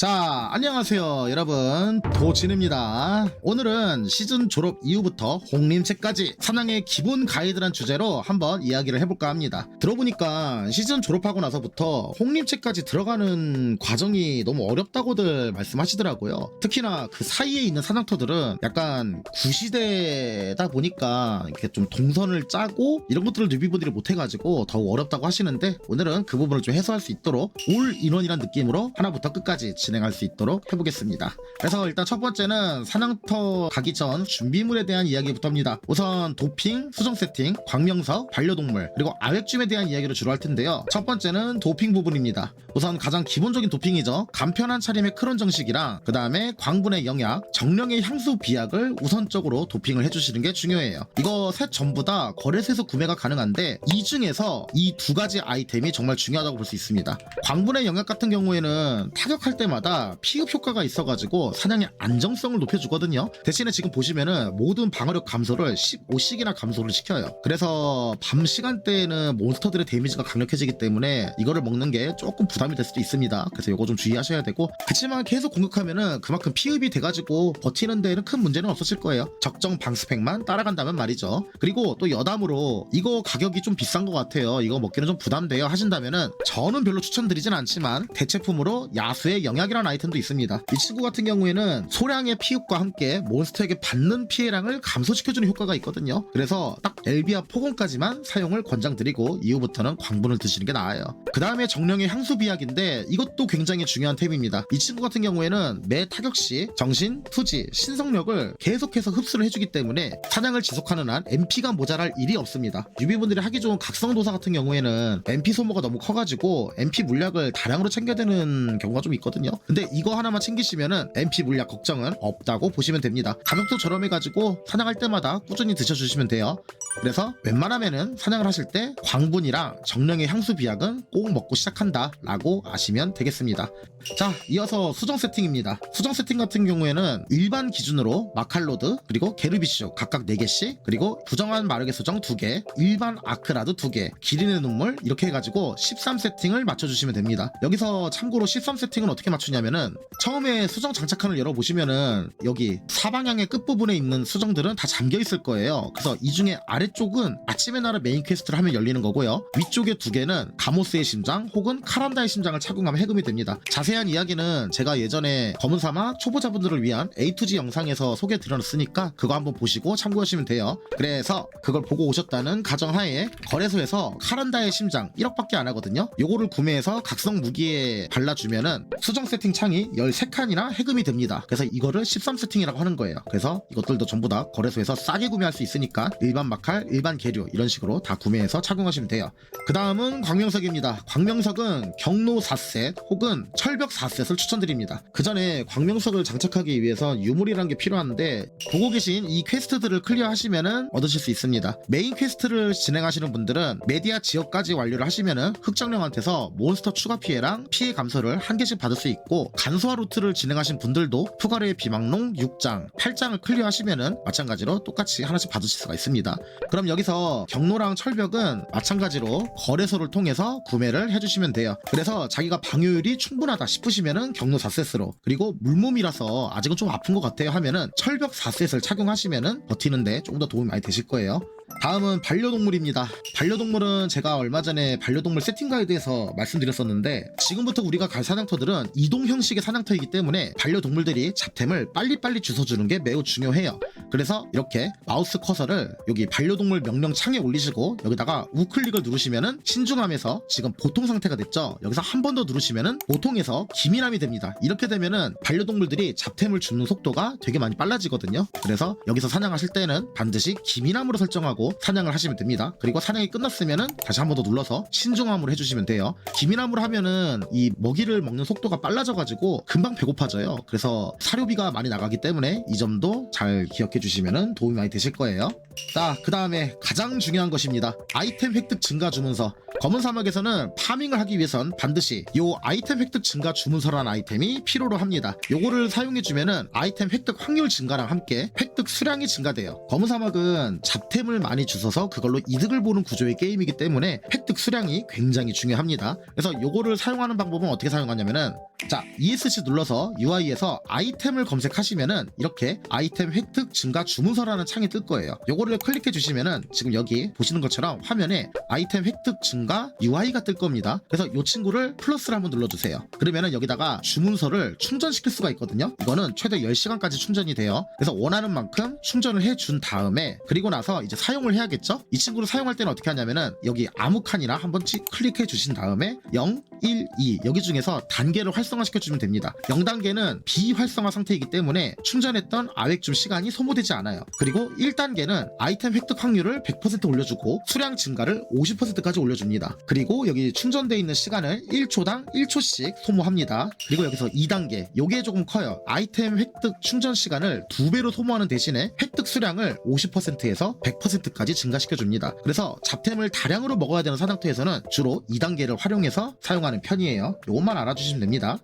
자, 안녕하세요, 여러분. 도진입니다. 오늘은 시즌 졸업 이후부터 홍림책까지 사냥의 기본 가이드란 주제로 한번 이야기를 해볼까 합니다. 들어보니까 시즌 졸업하고 나서부터 홍림책까지 들어가는 과정이 너무 어렵다고들 말씀하시더라고요. 특히나 그 사이에 있는 사냥터들은 약간 구시대다 보니까 이렇게 좀 동선을 짜고 이런 것들을 뉴비분들이 못해가지고 더욱 어렵다고 하시는데 오늘은 그 부분을 좀 해소할 수 있도록 올 인원이란 느낌으로 하나부터 끝까지 진행할 수 있도록 해보겠습니다. 그래서 일단 첫 번째는 사냥터 가기 전 준비물에 대한 이야기부터입니다. 우선 도핑, 수정 세팅, 광명석, 반려동물, 그리고 아획줌에 대한 이야기를 주로 할 텐데요. 첫 번째는 도핑 부분입니다. 우선 가장 기본적인 도핑이죠. 간편한 차림의 크론 정식이랑 그 다음에 광분의 영약, 정령의 향수 비약을 우선적으로 도핑을 해주시는 게 중요해요. 이거 셋 전부 다 거래소에서 구매가 가능한데 이 중에서 이 두 가지 아이템이 정말 중요하다고 볼 수 있습니다. 광분의 영약 같은 경우에는 타격할 때마다 피흡 효과가 있어가지고 사냥의 안정성을 높여주거든요. 대신에 지금 보시면은 모든 방어력 감소를 15씩이나 감소를 시켜요. 그래서 밤 시간대에는 몬스터들의 데미지가 강력해지기 때문에 이거를 먹는 게 조금 부담이 될 수도 있습니다. 그래서 이거 좀 주의하셔야 되고 그렇지만 계속 공격하면은 그만큼 피흡이 돼가지고 버티는 데는 큰 문제는 없으실 거예요. 적정 방스펙만 따라간다면 말이죠. 그리고 또 여담으로 이거 가격이 좀 비싼 것 같아요. 이거 먹기는 좀 부담돼요 하신다면은 저는 별로 추천드리진 않지만 대체품으로 야수의 영 약이라는 아이템도 있습니다. 이 친구 같은 경우에는 소량의 피흡과 함께 몬스터에게 받는 피해량을 감소시켜주는 효과가 있거든요. 그래서 딱 엘비아 포곤까지만 사용을 권장드리고 이후부터는 광분을 드시는 게 나아요. 그 다음에 정령의 향수 비약인데 이것도 굉장히 중요한 템입니다. 이 친구 같은 경우에는 매 타격 시 정신, 투지, 신성력을 계속해서 흡수를 해주기 때문에 사냥을 지속하는 한 MP가 모자랄 일이 없습니다. 유비분들이 하기 좋은 각성도사 같은 경우에는 MP 소모가 너무 커가지고 MP 물약을 다량으로 챙겨야 되는 경우가 좀 있거든요. 근데 이거 하나만 챙기시면은 MP 물약 걱정은 없다고 보시면 됩니다. 가격도 저렴해가지고 사냥할 때마다 꾸준히 드셔주시면 돼요. 그래서 웬만하면은 사냥을 하실 때 광분이랑 정령의 향수 비약은 꼭 먹고 시작한다 라고 아시면 되겠습니다. 자 이어서 수정 세팅입니다. 수정 세팅 같은 경우에는 일반 기준으로 마칼로드 그리고 게르비쇼 각각 4개씩 그리고 부정한 마력의 수정 2개 일반 아크라드 2개 기린의 눈물 이렇게 해가지고 13 세팅을 맞춰주시면 됩니다. 여기서 참고로 13 세팅은 어떻게 맞추냐면은 처음에 수정 장착칸을 열어보시면은 여기 사방향의 끝부분에 있는 수정들은 다 잠겨 있을 거예요. 그래서 이 중에 아 래쪽은 아침의 나라 메인 퀘스트를 하면 열리는 거고요. 위쪽에 두 개는 가모스의 심장 혹은 카란다의 심장을 착용하면 해금이 됩니다. 자세한 이야기는 제가 예전에 검은 사막 초보자분들을 위한 A2G 영상에서 소개 드렸으니까 그거 한번 보시고 참고하시면 돼요. 그래서 그걸 보고 오셨다는 가정하에 거래소에서 카란다의 심장 1억밖에 안 하거든요. 요거를 구매해서 각성 무기에 발라주면은 수정 세팅 창이 13칸이나 해금이 됩니다. 그래서 이거를 13세팅이라고 하는 거예요. 그래서 이것들도 전부 다 거래소에서 싸게 구매할 수 있으니까 일반 마 칼, 일반 계류 이런 식으로 다 구매해서 착용하시면 돼요. 그 다음은 광명석입니다. 광명석은 경로 4셋 혹은 철벽 4셋을 추천드립니다. 그 전에 광명석을 장착하기 위해서 유물이라는 게 필요한데 보고 계신 이 퀘스트들을 클리어하시면은 얻으실 수 있습니다. 메인 퀘스트를 진행하시는 분들은 메디아 지역까지 완료를 하시면은 흑정령한테서 몬스터 추가 피해랑 피해 감소를 한 개씩 받을 수 있고 간소화 루트를 진행하신 분들도 푸가르의 비망롱 6장, 8장을 클리어하시면은 마찬가지로 똑같이 하나씩 받으실 수가 있습니다. 그럼 여기서 경로랑 철벽은 마찬가지로 거래소를 통해서 구매를 해주시면 돼요. 그래서 자기가 방어율이 충분하다 싶으시면은 경로 4셋으로 그리고 물몸이라서 아직은 좀 아픈 것 같아요 하면은 철벽 4셋을 착용하시면은 버티는데 조금 더 도움이 많이 되실 거예요. 다음은 반려동물입니다. 반려동물은 제가 얼마 전에 반려동물 세팅 가이드에서 말씀드렸었는데 지금부터 우리가 갈 사냥터들은 이동 형식의 사냥터이기 때문에 반려동물들이 잡템을 빨리빨리 주워주는 게 매우 중요해요. 그래서 이렇게 마우스 커서를 여기 반려 동물 명령 창에 올리시고 여기다가 우클릭을 누르시면은 신중함에서 지금 보통 상태가 됐죠. 여기서 한 번 더 누르시면은 보통에서 기민함이 됩니다. 이렇게 되면은 반려동물들이 잡템을 주는 속도가 되게 많이 빨라지거든요. 그래서 여기서 사냥하실 때는 반드시 기민함으로 설정하고 사냥을 하시면 됩니다. 그리고 사냥이 끝났으면은 다시 한 번 더 눌러서 신중함으로 해주시면 돼요. 기민함으로 하면은 이 먹이를 먹는 속도가 빨라져가지고 금방 배고파져요. 그래서 사료비가 많이 나가기 때문에 이 점도 잘 기억해 주시면은 도움이 많이 되실 거예요. 자, 그 다음 에 가장 중요한 것입니다. 아이템 획득 증가 주문서. 검은 사막에서는 파밍을 하기 위해선 반드시 요 아이템 획득 증가 주문서라는 아이템이 필요로 합니다. 요거를 사용해주면은 아이템 획득 확률 증가랑 함께 획득 수량이 증가돼요. 검은 사막은 잡템을 많이 주셔서 그걸로 이득을 보는 구조의 게임이기 때문에 획득 수량이 굉장히 중요합니다. 그래서 요거를 사용하는 방법은 어떻게 사용하냐면은 자 ESC 눌러서 UI에서 아이템을 검색하시면은 이렇게 아이템 획득 증가 주문서라는 창이 뜰 거예요 요거를 클릭해 주시 면은 지금 여기 보시는 것처럼 화면에 아이템 획득 증가 UI가 뜰 겁니다. 그래서 이 친구를 플러스를 한번 눌러주세요. 그러면은 여기다가 주문서를 충전시킬 수가 있거든요. 이거는 최대 10시간까지 충전이 돼요. 그래서 원하는 만큼 충전을 해준 다음에 그리고 나서 이제 사용을 해야겠죠? 이 친구를 사용할 때는 어떻게 하냐면은 여기 아무 칸이나 한번 찍 클릭해 주신 다음에 0, 1, 2 여기 중에서 단계를 활성화시켜 주면 됩니다. 0단계는 비활성화 상태이기 때문에 충전했던 아획 줌 시간이 소모되지 않아요. 그리고 1단계는 아이템 획득 확률을 100% 올려주고 수량 증가를 50%까지 올려줍니다. 그리고 여기 충전돼 있는 시간을 1초당 1초씩 소모합니다. 그리고 여기서 2단계 요게 조금 커요. 아이템 획득 충전 시간을 두 배로 소모하는 대신에 획득 수량을 50%에서 100%까지 증가시켜 줍니다. 그래서 잡템을 다량으로 먹어야 되는 사냥터에서는 주로 2단계를 활용해서 사용하는 편이에요. 요것만 알아주시면 됩니다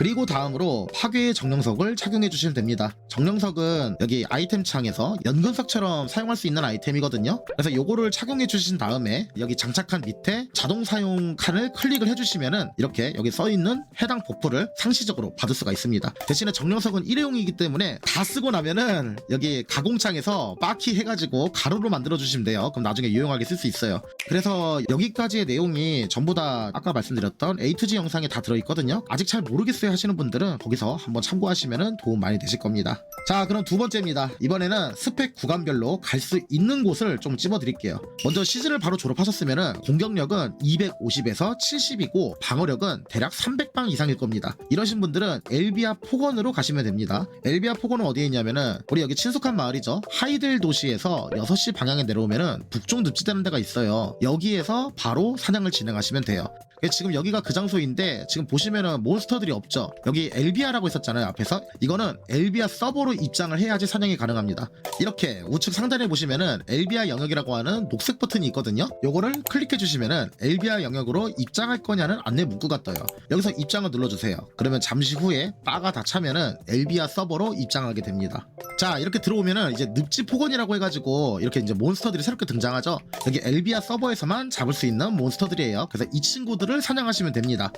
그리고 다음으로 파괴의 정령석을 착용해 주시면 됩니다. 정령석은 여기 아이템 창에서 연근석처럼 사용할 수 있는 아이템이거든요. 그래서 요거를 착용해 주신 다음에 여기 장착한 밑에 자동 사용 칸을 클릭을 해주시면은 이렇게 여기 써 있는 해당 버프를 상시적으로 받을 수가 있습니다. 대신에 정령석은 일회용이기 때문에 다 쓰고 나면은 여기 가공창에서 바퀴 해가지고 가루로 만들어 주시면 돼요. 그럼 나중에 유용하게 쓸 수 있어요. 그래서 여기까지의 내용이 전부 다 아까 말씀드렸던 A to G 영상에 다 들어있거든요. 아직 잘 모르겠어요 하시는 분들은 거기서 한번 참고하시면 도움 많이 되실 겁니다. 자 그럼 두 번째입니다. 이번에는 스펙 구간별로 갈 수 있는 곳을 좀 찝어드릴게요. 먼저 시즌을 바로 졸업하셨으면 공격력은 250에서 70이고 방어력은 대략 300방 이상일 겁니다. 이러신 분들은 엘비아 폭원으로 가시면 됩니다. 엘비아 폭원은 어디에 있냐면은 우리 여기 친숙한 마을이죠. 하이델 도시에서 6시 방향에 내려오면은 북쪽 늪지대는 데가 있어요. 여기에서 바로 사냥을 진행하시면 돼요. 지금 여기가 그 장소인데 지금 보시면은 몬스터들이 없죠. 여기 엘비아라고 있었잖아요 앞에서. 이거는 엘비아 서버로 입장을 해야지 사냥이 가능합니다. 이렇게 우측 상단에 보시면은 엘비아 영역이라고 하는 녹색 버튼이 있거든요. 요거를 클릭해 주시면은 엘비아 영역으로 입장할 거냐는 안내 문구가 떠요. 여기서 입장을 눌러주세요. 그러면 잠시 후에 바가 다 차면은 엘비아 서버로 입장하게 됩니다. 자 이렇게 들어오면은 이제 늪지 폭원이라고 해가지고 이렇게 이제 몬스터들이 새롭게 등장하죠. 여기 엘비아 서버에서만 잡을 수 있는 몬스터들이에요. 그래서 이 친구들을 사냥하시면 됩니다.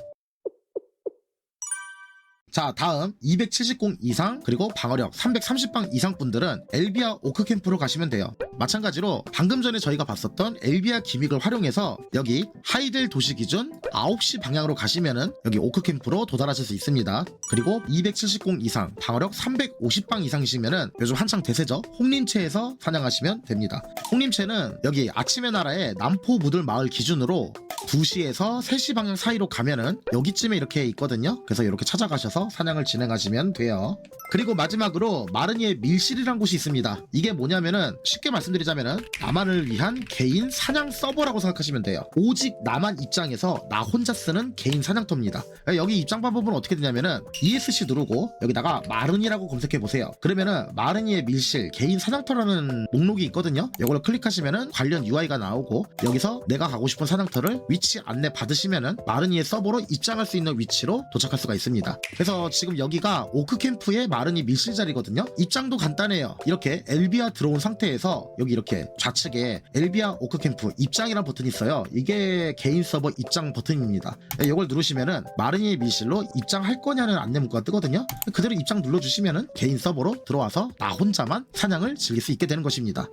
자 다음 270공 이상 그리고 방어력 330방 이상 분들은 엘비아 오크 캠프로 가시면 돼요. 마찬가지로 방금 전에 저희가 봤었던 엘비아 기믹을 활용해서 여기 하이델 도시 기준 9시 방향으로 가시면은 여기 오크 캠프로 도달하실 수 있습니다. 그리고 270공 이상 방어력 350방 이상이시면은 요즘 한창 대세죠? 홍림체에서 사냥하시면 됩니다. 홍림체는 여기 아침의 나라의 남포 무들 마을 기준으로 2시에서 3시 방향 사이로 가면은 여기쯤에 이렇게 있거든요. 그래서 이렇게 찾아가셔서 사냥을 진행하시면 돼요. 그리고 마지막으로 마르니의 밀실이란 곳이 있습니다. 이게 뭐냐면은 쉽게 말씀드리자면은 나만을 위한 개인 사냥 서버라고 생각하시면 돼요. 오직 나만 입장에서 나 혼자 쓰는 개인 사냥터입니다. 여기 입장 방법은 어떻게 되냐면은 ESC 누르고 여기다가 마르니라고 검색해 보세요. 그러면은 마르니의 밀실 개인 사냥터라는 목록이 있거든요. 이걸 클릭하시면은 관련 UI가 나오고 여기서 내가 가고 싶은 사냥터를 위치 안내 받으시면은 마르니의 서버로 입장할 수 있는 위치로 도착할 수가 있습니다. 그래서 지금 여기가 오크 캠프의 마르니 밀실 자리거든요. 입장도 간단해요. 이렇게 엘비아 들어온 상태에서 여기 이렇게 좌측에 엘비아 오크 캠프 입장이란 버튼이 있어요. 이게 개인 서버 입장 버튼입니다. 이걸 누르시면은 마르니의 밀실로 입장할 거냐는 안내 문구가 뜨거든요. 그대로 입장 눌러주시면은 개인 서버로 들어와서 나 혼자만 사냥을 즐길 수 있게 되는 것입니다.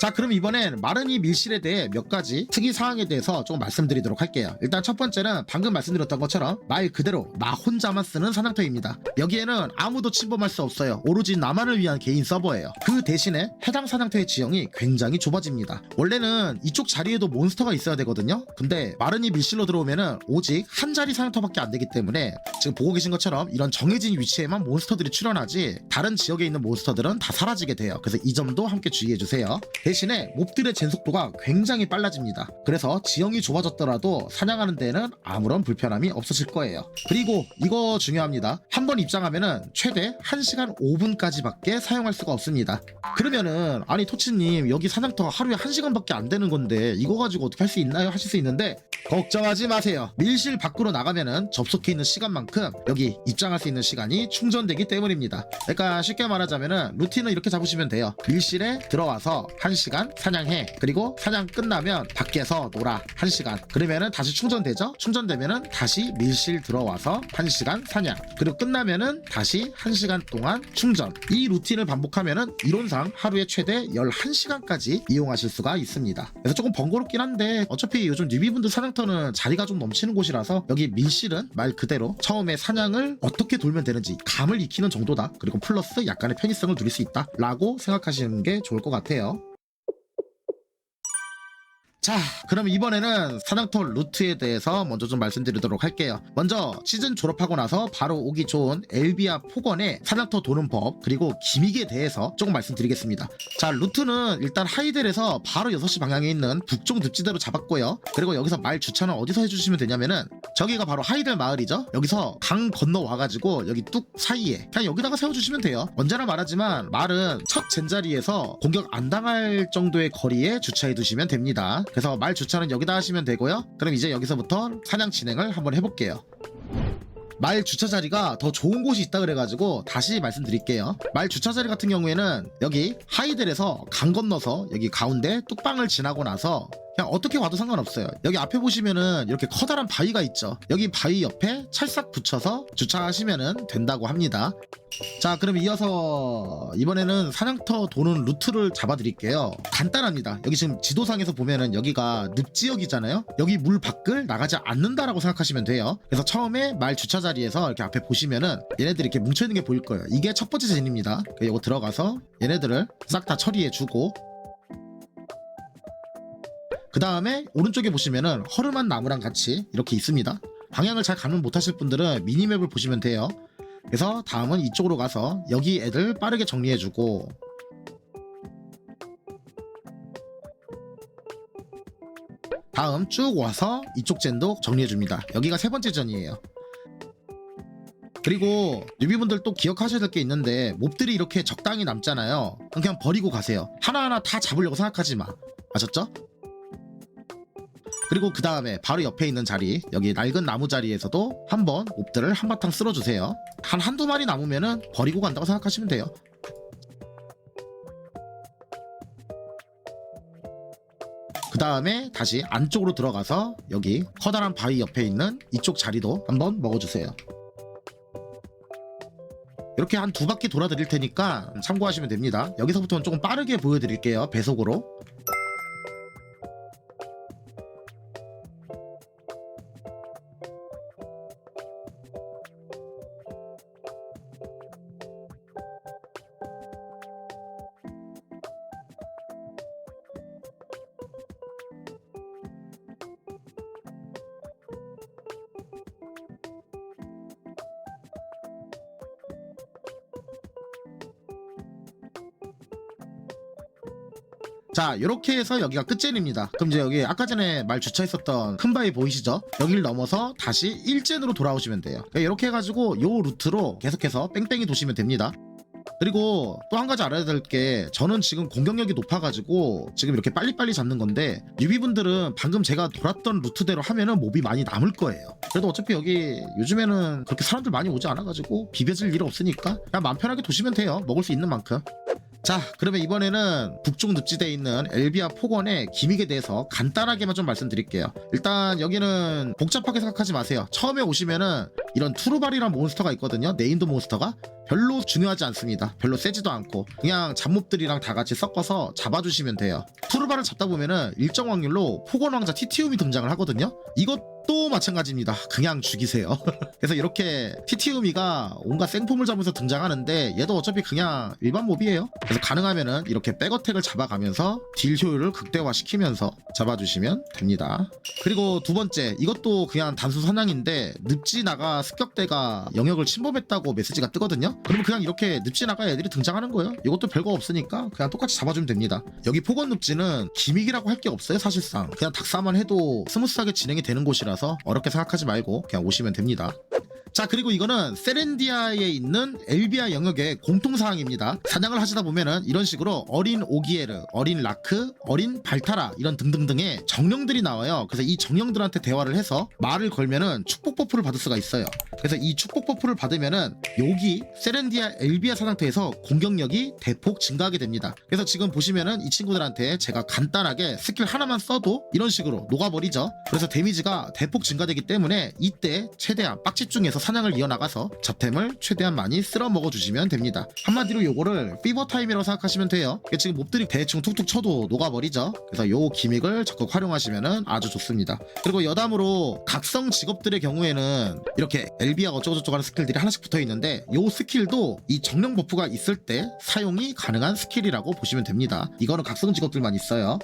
자 그럼 이번엔 마르니 밀실에 대해 몇 가지 특이 사항에 대해서 조금 말씀드리도록 할게요 일단 첫 번째는 방금 말씀드렸던 것처럼 말 그대로 나 혼자만 쓰는 사냥 터입니다. 여기에는 아무도 침범할 수 없어요. 오로지 나만을 위한 개인 서버예요. 그 대신에 해당 사냥터의 지형이 굉장히 좁아집니다. 원래는 이쪽 자리에도 몬스터가 있어야 되거든요. 근데 마르니 밀실로 들어오면은 오직 한 자리 사냥터밖에 안 되기 때문에 지금 보고 계신 것처럼 이런 정해진 위치에만 몬스터들이 출현하지 다른 지역에 있는 몬스터들은 다 사라지게 돼요. 그래서 이 점도 함께 주의해 주세요. 대신에 몹들의 젠속도가 굉장히 빨라집니다. 그래서 지형이 좁아졌더라도 사냥하는 데는 아무런 불편함이 없어질 거예요. 그리고 이거 중요합니다. 한 번 입장하면은 최대 1시간 5분까지밖에 사용할 수가 없습니다. 그러면은 아니 토치님 여기 사냥터가 하루에 1시간밖에 안 되는 건데 이거 가지고 어떻게 할 수 있나요? 하실 수 있는데 걱정하지 마세요. 밀실 밖으로 나가면은 접속해 있는 시간만큼 여기 입장할 수 있는 시간이 충전되기 때문입니다. 그러니까 쉽게 말하자면은 루틴을 이렇게 잡으시면 돼요. 밀실에 들어와서 1시간 사냥해. 그리고 사냥 끝나면 밖에서 놀아. 1시간. 그러면은 다시 충전되죠? 충전되면은 다시 밀실 들어와서 1시간 사냥. 그리고 끝나면은 다시 1시간 동안 충전. 이 루틴을 반복하면은 이론상 하루에 최대 11시간까지 이용하실 수가 있습니다. 그래서 조금 번거롭긴 한데 어차피 요즘 뉴비분들 사냥터는 자리가 좀 넘치는 곳이라서 여기 밀실은 말 그대로 처음에 사냥을 어떻게 돌면 되는지 감을 익히는 정도다. 그리고 플러스 약간의 편의성을 누릴 수 있다. 라고 생각하시는 게 좋을 것 같아요. 자, 그럼 이번에는 사냥터 루트에 대해서 먼저 좀 말씀드리도록 할게요. 먼저 시즌 졸업하고 나서 바로 오기 좋은 엘비아 폭원의 사냥터 도는 법 그리고 기믹에 대해서 조금 말씀드리겠습니다. 자, 루트는 일단 하이델에서 바로 6시 방향에 있는 북쪽 늪지대로 잡았고요. 그리고 여기서 말 주차는 어디서 해주시면 되냐면은 저기가 바로 하이델 마을이죠. 여기서 강 건너 와가지고 여기 뚝 사이에 그냥 여기다가 세워주시면 돼요. 언제나 말하지만 말은 첫 젠자리에서 공격 안 당할 정도의 거리에 주차해 두시면 됩니다. 그래서 말 주차는 여기다 하시면 되고요. 그럼 이제 여기서부터 사냥 진행을 한번 해볼게요. 말 주차 자리가 더 좋은 곳이 있다 그래가지고 다시 말씀드릴게요. 말 주차 자리 같은 경우에는 여기 하이델에서 강 건너서 여기 가운데 뚝방을 지나고 나서 그냥 어떻게 와도 상관없어요. 여기 앞에 보시면은 이렇게 커다란 바위가 있죠. 여기 바위 옆에 찰싹 붙여서 주차하시면 된다고 합니다. 자, 그럼 이어서 이번에는 사냥터 도는 루트를 잡아드릴게요. 간단합니다. 여기 지금 지도상에서 보면은 여기가 늪지역이잖아요. 여기 물 밖을 나가지 않는다라고 생각하시면 돼요. 그래서 처음에 말 주차 자리에서 이렇게 앞에 보시면은 얘네들이 이렇게 뭉쳐있는 게 보일 거예요. 이게 첫 번째 젠입니다. 이거 들어가서 얘네들을 싹 다 처리해주고 그 다음에 오른쪽에 보시면은 허름한 나무랑 같이 이렇게 있습니다. 방향을 잘 가늠 못하실 분들은 미니맵을 보시면 돼요. 그래서 다음은 이쪽으로 가서 여기 애들 빠르게 정리해주고 다음 쭉 와서 이쪽 젠도 정리해줍니다. 여기가 세 번째 전이에요. 그리고 뉴비분들 또 기억하셔야 될 게 있는데 몹들이 이렇게 적당히 남잖아요. 그냥 버리고 가세요. 하나하나 다 잡으려고 생각하지 마. 아셨죠? 그리고 그 다음에 바로 옆에 있는 자리 여기 낡은 나무 자리에서도 한번 몹들을 한바탕 쓸어주세요. 한 한두 마리 남으면은 버리고 간다고 생각하시면 돼요. 그 다음에 다시 안쪽으로 들어가서 여기 커다란 바위 옆에 있는 이쪽 자리도 한번 먹어주세요. 이렇게 한 두 바퀴 돌아 드릴 테니까 참고하시면 됩니다. 여기서부터는 조금 빠르게 보여드릴게요 배속으로 자 이렇게 해서 여기가 끝젠입니다. 그럼 이제 여기 아까 전에 말 주차했었던 큰 바위 보이시죠? 여기를 넘어서 다시 일젠으로 돌아오시면 돼요. 이렇게 해가지고 요 루트로 계속해서 뺑뺑이 도시면 됩니다. 그리고 또 한 가지 알아야 될 게 저는 지금 공격력이 높아가지고 지금 이렇게 빨리빨리 잡는 건데 뉴비분들은 방금 제가 돌았던 루트대로 하면은 몹이 많이 남을 거예요. 그래도 어차피 여기 요즘에는 그렇게 사람들 많이 오지 않아가지고 비벼질 일 없으니까 그냥 마음 편하게 도시면 돼요. 먹을 수 있는 만큼 자 그러면 이번에는 북쪽 늪지대에 있는 엘비아 폭원의 기믹에 대해서 간단하게만 좀 말씀드릴게요. 일단 여기는 복잡하게 생각하지 마세요. 처음에 오시면은 이런 투르발이란 몬스터가 있거든요. 네임드 몬스터가. 별로 중요하지 않습니다. 별로 세지도 않고 그냥 잡몹들이랑 다 같이 섞어서 잡아주시면 돼요. 투르발을 잡다 보면은 일정 확률로 폭원 왕자 티티움이 등장을 하거든요. 이것 도 마찬가지입니다 그냥 죽이세요 그래서 이렇게 티티우미가 온갖 생폼을 잡으면서 등장하는데 얘도 어차피 그냥 일반 몹이에요. 그래서 가능하면은 이렇게 백어택을 잡아가면서 딜 효율을 극대화시키면서 잡아주시면 됩니다. 그리고 두 번째 이것도 그냥 단순 사냥인데 늪지나가 습격대가 영역을 침범했다고 메시지가 뜨거든요. 그러면 그냥 이렇게 늪지나가 애들이 등장하는 거예요. 이것도 별거 없으니까 그냥 똑같이 잡아주면 됩니다. 여기 폭언 늪지는 기믹이라고 할 게 없어요 사실상. 그냥 닥사만 해도 스무스하게 진행이 되는 곳이라 서 어렵게 생각하지 말고 그냥 오시면 됩니다. 자 그리고 이거는 세렌디아에 있는 엘비아 영역의 공통사항입니다. 사냥을 하시다 보면은 이런 식으로 어린 오기에르 어린 라크 어린 발타라 이런 등등등의 정령들이 나와요. 그래서 이 정령들한테 대화를 해서 말을 걸면은 축복 버프를 받을 수가 있어요. 그래서 이 축복 버프를 받으면은 여기 세렌디아 엘비아 사냥터에서 공격력이 대폭 증가하게 됩니다. 그래서 지금 보시면은 이 친구들한테 제가 간단하게 스킬 하나만 써도 이런 식으로 녹아버리죠. 그래서 데미지가 대폭 증가되기 때문에 이때 최대한 빡집중해서 사냥을 이어나가서 저템을 최대한 많이 쓸어 먹어주시면 됩니다. 한마디로 요거를 피버 타임이라고 생각하시면 돼요. 지금 몹들이 대충 툭툭 쳐도 녹아버리죠? 그래서 요 기믹을 적극 활용하시면 아주 좋습니다. 그리고 여담으로 각성 직업들의 경우에는 이렇게 엘비아 어쩌고저쩌고 하는 스킬들이 하나씩 붙어 있는데 요 스킬도 이 정령 버프가 있을 때 사용이 가능한 스킬이라고 보시면 됩니다. 이거는 각성 직업들만 있어요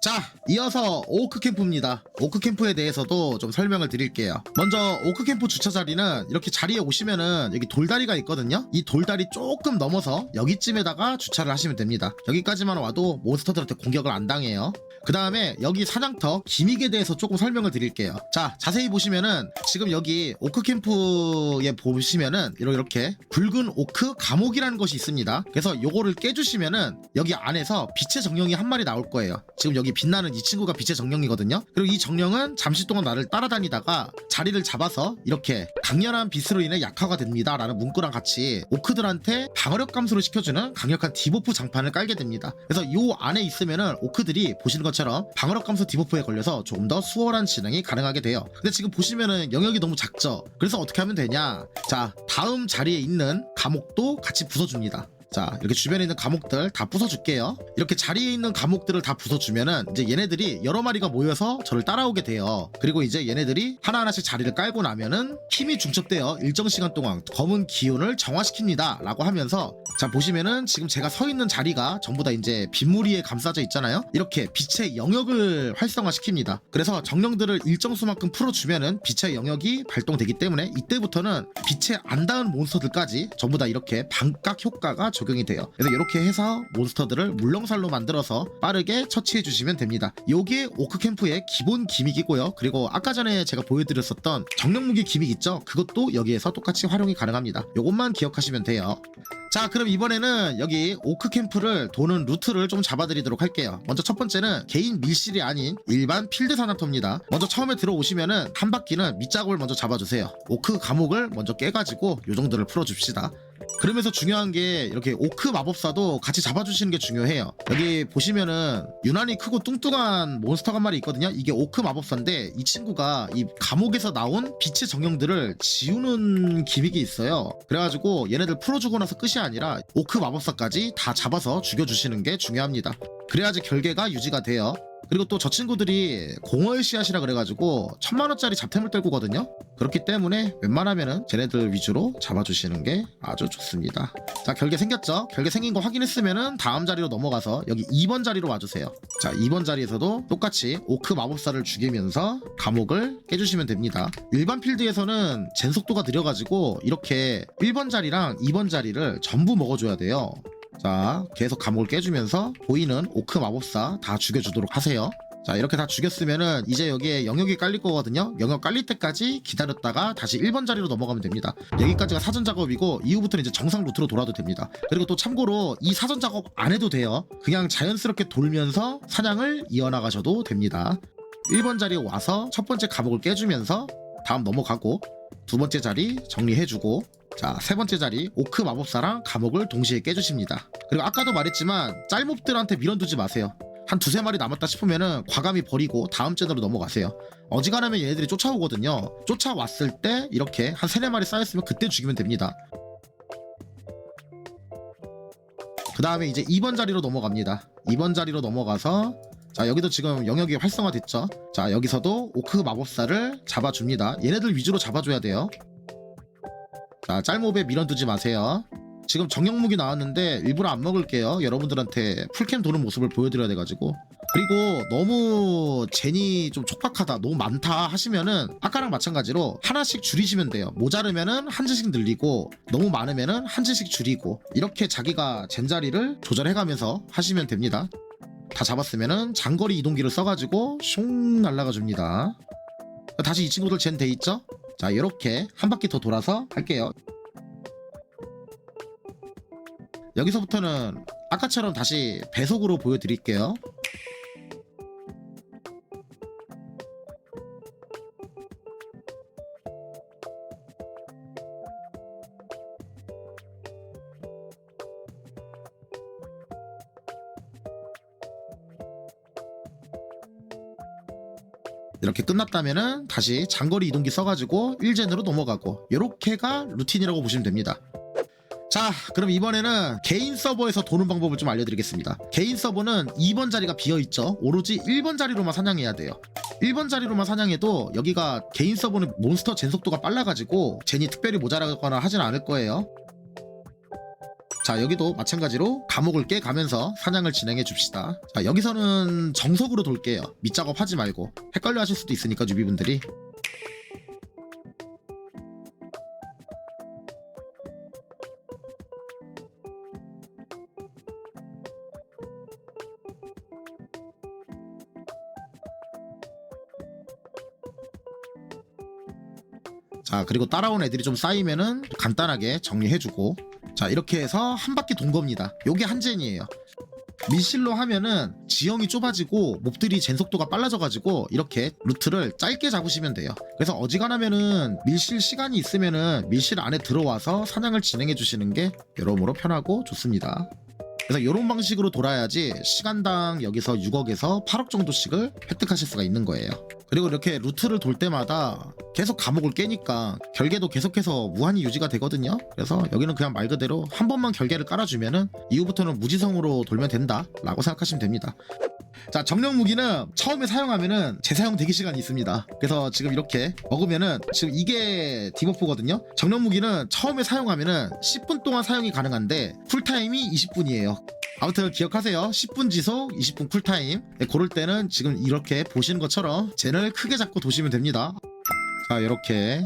자, 이어서 오크 캠프입니다. 오크 캠프에 대해서도 좀 설명을 드릴게요. 먼저 오크 캠프 주차 자리는 이렇게 자리에 오시면은 여기 돌다리가 있거든요. 이 돌다리 조금 넘어서 여기쯤에다가 주차를 하시면 됩니다. 여기까지만 와도 몬스터들한테 공격을 안 당해요. 그 다음에 여기 사냥터 기믹에 대해서 조금 설명을 드릴게요. 자, 자세히 보시면은 지금 여기 오크 캠프에 보시면은 이렇게 붉은 오크 감옥이라는 것이 있습니다. 그래서 요거를 깨주시면은 여기 안에서 빛의 정령이 한 마리 나올 거예요. 지금 여기 빛나는 이 친구가 빛의 정령이거든요. 그리고 이 정령은 잠시 동안 나를 따라다니다가 자리를 잡아서 이렇게 강렬한 빛으로 인해 약화가 됩니다. 라는 문구랑 같이 오크들한테 방어력 감소를 시켜주는 강력한 디버프 장판을 깔게 됩니다. 그래서 요 안에 있으면은 오크들이 보시는 것처럼 방어력 감소 디버프에 걸려서 조금 더 수월한 진행이 가능하게 돼요. 근데 지금 보시면은 영역이 너무 작죠. 그래서 어떻게 하면 되냐? 자, 다음 자리에 있는 감옥도 같이 부숴줍니다. 자 이렇게 주변에 있는 감옥들 다 부숴줄게요 이렇게 자리에 있는 감옥들을 다 부숴주면은 이제 얘네들이 여러 마리가 모여서 저를 따라오게 돼요 그리고 이제 얘네들이 하나하나씩 자리를 깔고 나면은 힘이 중첩되어 일정 시간 동안 검은 기운을 정화시킵니다 라고 하면서 자 보시면은 지금 제가 서 있는 자리가 전부 다 이제 빗무리에 감싸져 있잖아요. 이렇게 빛의 영역을 활성화시킵니다. 그래서 정령들을 일정 수만큼 풀어주면은 빛의 영역이 발동되기 때문에 이때부터는 빛에 안 닿은 몬스터들까지 전부 다 이렇게 반각 효과가 적용이 돼요. 그래서 이렇게 해서 몬스터들을 물렁살로 만들어서 빠르게 처치해 주시면 됩니다. 요게 오크캠프의 기본 기믹이고요. 그리고 아까 전에 제가 보여드렸었던 정령무기 기믹 있죠? 그것도 여기에서 똑같이 활용이 가능합니다. 요것만 기억하시면 돼요. 자 그럼 이번에는 여기 오크 캠프를 도는 루트를 좀 잡아드리도록 할게요. 먼저 첫 번째는 개인 밀실이 아닌 일반 필드 산악터입니다. 먼저 처음에 들어오시면은 한 바퀴는 밑작업을 먼저 잡아주세요. 오크 감옥을 먼저 깨가지고 요정도를 풀어줍시다 그러면서 중요한 게 이렇게 오크 마법사도 같이 잡아주시는 게 중요해요. 여기 보시면은 유난히 크고 뚱뚱한 몬스터가 한 마리 있거든요. 이게 오크 마법사인데 이 친구가 이 감옥에서 나온 빛의 정령들을 지우는 기믹이 있어요. 그래가지고 얘네들 풀어주고 나서 끝이 아니라 오크 마법사까지 다 잡아서 죽여주시는 게 중요합니다. 그래야지 결계가 유지가 돼요 그리고 또 저 친구들이 공허의 씨앗이라 그래가지고 천만 원짜리 잡템을 떨구거든요. 그렇기 때문에 웬만하면은 쟤네들 위주로 잡아주시는 게 아주 좋습니다. 자 결계 생겼죠? 결계 생긴 거 확인했으면은 다음 자리로 넘어가서 여기 2번 자리로 와주세요. 자 2번 자리에서도 똑같이 오크 마법사를 죽이면서 감옥을 깨주시면 됩니다. 일반 필드에서는 젠 속도가 느려가지고 이렇게 1번 자리랑 2번 자리를 전부 먹어줘야 돼요 자 계속 감옥을 깨주면서 보이는 오크 마법사 다 죽여주도록 하세요. 자 이렇게 다 죽였으면은 이제 여기에 영역이 깔릴 거거든요. 영역 깔릴 때까지 기다렸다가 다시 1번 자리로 넘어가면 됩니다. 여기까지가 사전 작업이고 이후부터는 이제 정상 루트로 돌아도 됩니다. 그리고 또 참고로 이 사전 작업 안 해도 돼요. 그냥 자연스럽게 돌면서 사냥을 이어나가셔도 됩니다. 1번 자리에 와서 첫 번째 감옥을 깨주면서 다음 넘어가고 두 번째 자리 정리해주고 자, 세 번째 자리 오크 마법사랑 감옥을 동시에 깨주십니다. 그리고 아까도 말했지만 짤몹들한테 밀어두지 마세요. 한 두세 마리 남았다 싶으면은 과감히 버리고 다음 젠으로 넘어가세요. 어지간하면 얘네들이 쫓아오거든요. 쫓아왔을 때 이렇게 한 세네 마리 쌓였으면 그때 죽이면 됩니다. 그 다음에 이제 2번 자리로 넘어갑니다. 2번 자리로 넘어가서 자 여기도 지금 영역이 활성화됐죠. 자 여기서도 오크 마법사를 잡아줍니다. 얘네들 위주로 잡아줘야 돼요. 자 짤몹에 밀어두지 마세요 지금 정령무기 나왔는데 일부러 안 먹을게요 여러분들한테 풀캠 도는 모습을 보여드려야 돼가지고 그리고 너무 젠이 좀 촉박하다 너무 많다 하시면은 아까랑 마찬가지로 하나씩 줄이시면 돼요 모자르면은 한 지씩 늘리고 너무 많으면은 한 지씩 줄이고 이렇게 자기가 젠 자리를 조절해가면서 하시면 됩니다 다 잡았으면은 장거리 이동기를 써가지고 숑 날라가 줍니다. 다시 이 친구들 젠 돼 있죠? 자 이렇게 한 바퀴 더 돌아서 할게요. 여기서부터는 아까처럼 다시 배속으로 보여드릴게요 이렇게 끝났다면은 다시 장거리 이동기 써가지고 1젠으로 넘어가고 이렇게가 루틴이라고 보시면 됩니다. 자 그럼 이번에는 개인 서버에서 도는 방법을 좀 알려드리겠습니다. 개인 서버는 2번 자리가 비어있죠. 오로지 1번 자리로만 사냥해야 돼요. 1번 자리로만 사냥해도 여기가 개인 서버는 몬스터 젠 속도가 빨라가지고 젠이 특별히 모자라거나 하진 않을 거예요. 자 여기도 마찬가지로 감옥을 깨가면서 사냥을 진행해 줍시다. 자 여기서는 정석으로 돌게요. 밑작업 하지 말고. 헷갈려 하실 수도 있으니까 유비분들이. 자 그리고 따라온 애들이 좀 쌓이면은 간단하게 정리해주고 자 이렇게 해서 한 바퀴 돈 겁니다. 요게 한젠이에요. 밀실로 하면은 지형이 좁아지고 몹들이 젠속도가 빨라져가지고 이렇게 루트를 짧게 잡으시면 돼요. 그래서 어지간하면은 밀실 시간이 있으면은 밀실 안에 들어와서 사냥을 진행해 주시는 게 여러모로 편하고 좋습니다. 그래서 이런 방식으로 돌아야지 시간당 여기서 6억에서 8억 정도씩을 획득하실 수가 있는 거예요. 그리고 이렇게 루트를 돌 때마다 계속 감옥을 깨니까 결계도 계속해서 무한히 유지가 되거든요. 그래서 여기는 그냥 말 그대로 한 번만 결계를 깔아주면은 이후부터는 무지성으로 돌면 된다라고 생각하시면 됩니다. 자 정령 무기는 처음에 사용하면은 재사용 대기 시간이 있습니다. 그래서 지금 이렇게 먹으면은 지금 이게 디버프거든요. 정령 무기는 처음에 사용하면은 10분 동안 사용이 가능한데 쿨타임이 20분이에요. 아무튼 기억하세요. 10분 지속, 20분 쿨타임. 네, 고를 때는 지금 이렇게 보시는 것처럼 젠을 크게 잡고 도시면 됩니다. 자 이렇게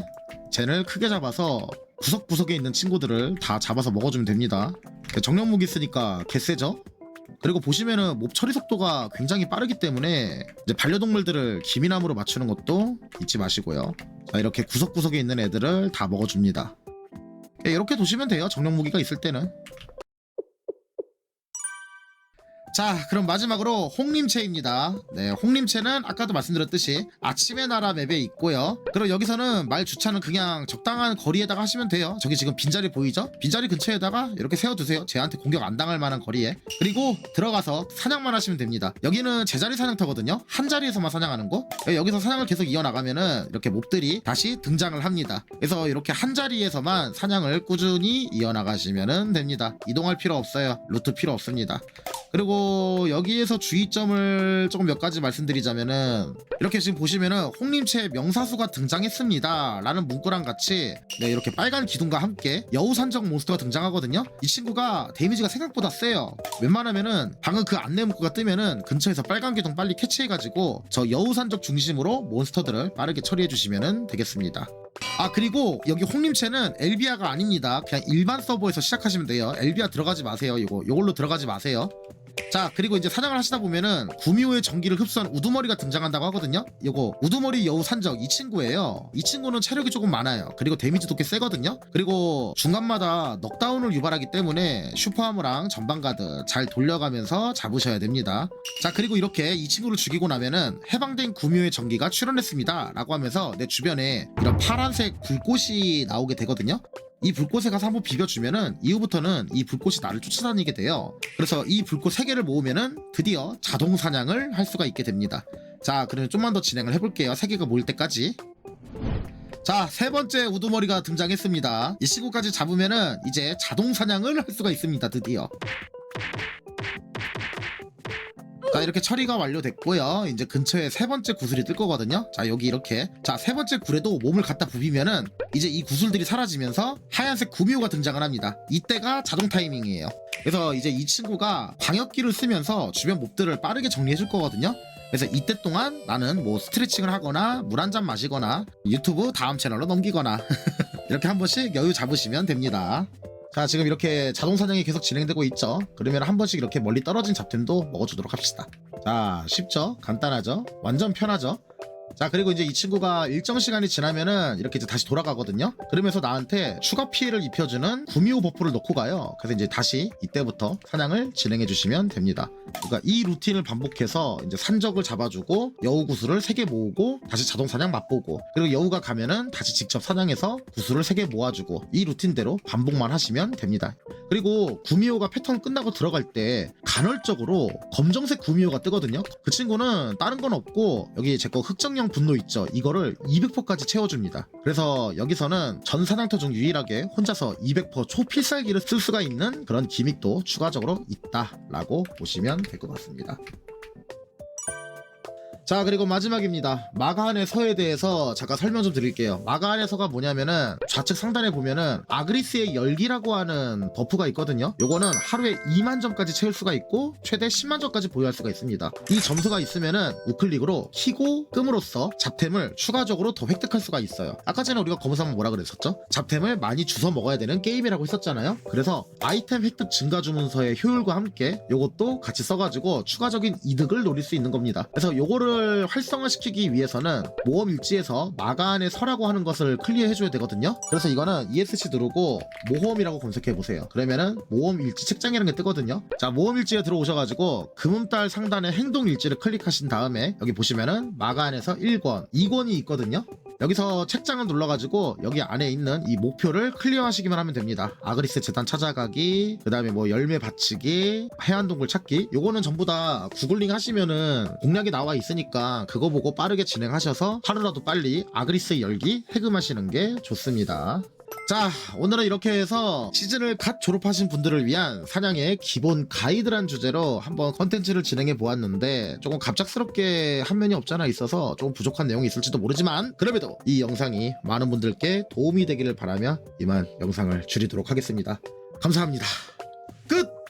젠을 크게 잡아서 구석구석에 있는 친구들을 다 잡아서 먹어주면 됩니다. 네, 정령 무기 쓰니까 개쎄죠? 그리고 보시면은 몹 처리 속도가 굉장히 빠르기 때문에 이제 반려동물들을 기미남으로 맞추는 것도 잊지 마시고요. 자, 이렇게 구석구석에 있는 애들을 다 먹어줍니다. 예, 이렇게 도시면 돼요. 정령 무기가 있을 때는. 자, 그럼 마지막으로 홍림체입니다. 네, 홍림체는 아까도 말씀드렸듯이 아침의 나라 맵에 있고요. 그리고 여기서는 말 주차는 그냥 적당한 거리에다가 하시면 돼요. 저기 지금 빈자리 보이죠? 빈자리 근처에다가 이렇게 세워두세요. 쟤한테 공격 안 당할 만한 거리에. 그리고 들어가서 사냥만 하시면 됩니다. 여기는 제자리 사냥터거든요. 한 자리에서만 사냥하는 거. 예, 여기서 사냥을 계속 이어나가면은 이렇게 몹들이 다시 등장을 합니다. 그래서 이렇게 한 자리에서만 사냥을 꾸준히 이어나가시면 됩니다. 이동할 필요 없어요. 루트 필요 없습니다. 그리고 여기에서 주의점을 조금 몇 가지 말씀드리자면은 이렇게 지금 보시면은 홍림체 명사수가 등장했습니다. 라는 문구랑 같이 네 이렇게 빨간 기둥과 함께 여우산적 몬스터가 등장하거든요. 이 친구가 데미지가 생각보다 세요. 웬만하면은 방금 그 안내 문구가 뜨면은 근처에서 빨간 기둥 빨리 캐치해가지고 저 여우산적 중심으로 몬스터들을 빠르게 처리해 주시면 되겠습니다. 아 그리고 여기 홍림체는 엘비아가 아닙니다. 그냥 일반 서버에서 시작하시면 돼요. 엘비아 들어가지 마세요. 이거 요걸로 들어가지 마세요 자 그리고 이제 사냥을 하시다 보면은 구미호의 전기를 흡수한 우두머리가 등장한다고 하거든요? 요거 우두머리 여우 산적 이 친구예요. 이 친구는 체력이 조금 많아요. 그리고 데미지도 꽤 세거든요? 그리고 중간마다 넉다운을 유발하기 때문에 슈퍼하머랑 전방가드 잘 돌려가면서 잡으셔야 됩니다. 자 그리고 이렇게 이 친구를 죽이고 나면은 해방된 구미호의 전기가 출현했습니다. 라고 하면서 내 주변에 이런 파란색 불꽃이 나오게 되거든요 이 불꽃에 가서 한번 비벼주면은 이후부터는 이 불꽃이 나를 쫓아다니게 돼요. 그래서 이 불꽃 3개를 모으면은 드디어 자동 사냥을 할 수가 있게 됩니다. 자, 그러면 좀만 더 진행을 해볼게요. 3개가 모일 때까지. 자, 세 번째 우두머리가 등장했습니다. 이 친구까지 잡으면은 이제 자동 사냥을 할 수가 있습니다. 드디어. 자 이렇게 처리가 완료됐고요. 이제 근처에 세 번째 구슬이 뜰 거거든요. 자 여기 이렇게. 자 세 번째 굴에도 몸을 갖다 부비면은 이제 이 구슬들이 사라지면서 하얀색 구미호가 등장을 합니다. 이때가 자동 타이밍이에요. 그래서 이제 이 친구가 방역기를 쓰면서 주변 몹들을 빠르게 정리해 줄 거거든요. 그래서 이때 동안 나는 뭐 스트레칭을 하거나 물 한 잔 마시거나 유튜브 다음 채널로 넘기거나 이렇게 한 번씩 여유 잡으시면 됩니다 자 지금 이렇게 자동 사냥이 계속 진행되고 있죠. 그러면 한 번씩 이렇게 멀리 떨어진 잡템도 먹어주도록 합시다. 자 쉽죠? 간단하죠? 완전 편하죠 자 그리고 이제 이 친구가 일정 시간이 지나면은 이렇게 이제 다시 돌아가거든요. 그러면서 나한테 추가 피해를 입혀주는 구미호 버프를 넣고 가요. 그래서 이제 다시 이때부터 사냥을 진행해 주시면 됩니다. 그러니까 이 루틴을 반복해서 이제 산적을 잡아주고 여우 구슬을 3개 모으고 다시 자동 사냥 맛보고 그리고 여우가 가면은 다시 직접 사냥해서 구슬을 3개 모아주고 이 루틴대로 반복만 하시면 됩니다. 그리고 구미호가 패턴 끝나고 들어갈 때 간헐적으로 검정색 구미호가 뜨거든요. 그 친구는 다른 건 없고 여기 제 거 흑정령 분노 있죠. 이거를 200%까지 채워줍니다. 그래서 여기서는 전 사냥터 중 유일하게 혼자서 200% 초필살기를 쓸 수가 있는 그런 기믹도 추가적으로 있다라고 보시면 될 것 같습니다 자 그리고 마지막입니다. 마가한의 서에 대해서 잠깐 설명 좀 드릴게요. 마가한의 서가 뭐냐면은 좌측 상단에 보면은 아그리스의 열기라고 하는 버프가 있거든요. 요거는 하루에 2만 점까지 채울 수가 있고 최대 10만 점까지 보유할 수가 있습니다. 이 점수가 있으면은 우클릭으로 키고 끔으로써 잡템을 추가적으로 더 획득할 수가 있어요. 아까 전에 우리가 검사하면 뭐라 그랬었죠? 잡템을 많이 주워 먹어야 되는 게임이라고 했었잖아요. 그래서 아이템 획득 증가 주문서의 효율과 함께 요것도 같이 써가지고 추가적인 이득을 노릴 수 있는 겁니다. 그래서 요거를 활성화시키기 위해서는 모험 일지에서 마가안의 서라고 하는 것을 클리어해줘야 되거든요. 그래서 이거는 ESC 누르고 모험이라고 검색해 보세요. 그러면은 모험 일지 책장이라는 게 뜨거든요. 자 모험 일지에 들어오셔가지고 금음달 상단에 행동 일지를 클릭하신 다음에 여기 보시면은 마가안에서 1권, 2권이 있거든요. 여기서 책장을 눌러가지고 여기 안에 있는 이 목표를 클리어하시기만 하면 됩니다. 아그리스 재단 찾아가기, 그 다음에 뭐 열매 받치기, 해안동굴 찾기. 요거는 전부 다 구글링 하시면은 공략이 나와 있으니까 그거 보고 빠르게 진행하셔서 하루라도 빨리 아그리스 열기 해금하시는 게 좋습니다. 자 오늘은 이렇게 해서 시즌을 갓 졸업하신 분들을 위한 사냥의 기본 가이드란 주제로 한번 컨텐츠를 진행해 보았는데 조금 갑작스럽게 한 면이 없잖아 있어서 조금 부족한 내용이 있을지도 모르지만 그럼에도 이 영상이 많은 분들께 도움이 되기를 바라며 이만 영상을 줄이도록 하겠습니다. 감사합니다. 끝